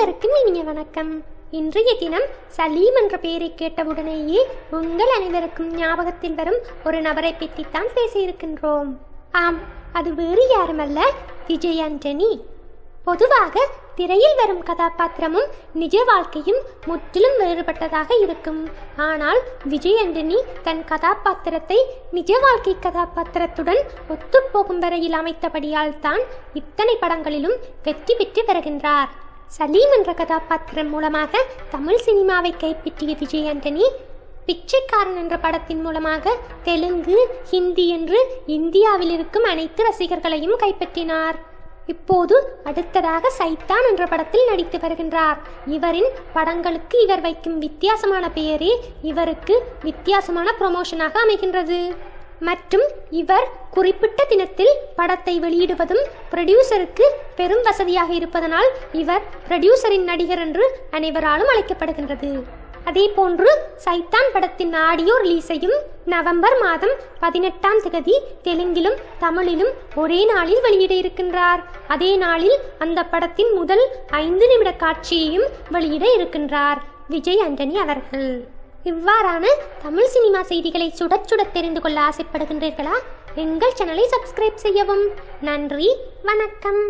இனிய வணக்கம். இன்றைய தினம் சலீம் என்ற பெயரை கேட்டவுடனேயே உங்கள் அனைவருக்கும் ஞாபகத்தில் வரும் ஒரு நபரை பற்றித்தான் பேசியிருக்கின்றோம் ஆம் அது வேறு யாருமல்ல விஜய் ஆண்டனி. பொதுவாக திரையில் வரும் கதாபாத்திரமும் நிஜ வாழ்க்கையும் முற்றிலும் வேறுபட்டதாக இருக்கும். ஆனால் விஜய் ஆண்டனி தன் கதாபாத்திரத்தை நிஜ வாழ்க்கை கதாபாத்திரத்துடன் ஒத்துப்போகும் வரையில் அமைத்தபடியால் தான் இத்தனை படங்களிலும் வெற்றி பெற்று வருகின்றார். சலீம் என்ற கதாபாத்திரம் மூலமாக தமிழ் சினிமாவை கைப்பற்றிய விஜய் ஆண்டனி பிச்சைக்காரன் என்ற படத்தின் மூலமாக தெலுங்கு ஹிந்தி என்று இந்தியாவில் இருக்கும் அனைத்து ரசிகர்களையும் கைப்பற்றினார். இப்போது அடுத்ததாக சைத்தான் என்ற படத்தில் நடித்து வருகின்றார். இவரின் படங்களுக்கு இவர் வைக்கும் வித்தியாசமான பெயரே இவருக்கு வித்தியாசமான ப்ரொமோஷனாக அமைகின்றது. மற்றும் இவர் குறிப்பிட்ட தினத்தில் படத்தை வெளியிடுவதும் ப்ரொடியூசருக்கு பெரும் வசதியாக இருப்பதனால் இவர் ப்ரொடியூசரின் நடிகர் என்று அனைவராலும் அழைக்கப்படுகின்றது. அதே போன்று சைத்தான் படத்தின் ஆடியோ ரிலீஸையும் நவம்பர் மாதம் பதினெட்டாம் தேதி தெலுங்கிலும் தமிழிலும் ஒரே நாளில் வெளியிட இருக்கின்றார். அதே நாளில் அந்த படத்தின் முதல் ஐந்து நிமிட காட்சியையும் வெளியிட இருக்கின்றார் விஜய் ஆண்டனி அவர்கள். இவ்வாறான தமிழ் சினிமா செய்திகளை சுட சுடத் தெரிந்து கொள்ள ஆசைப்படுகின்றீர்களா? எங்கள் சேனலை சப்ஸ்கிரைப் செய்யவும். நன்றி வணக்கம்.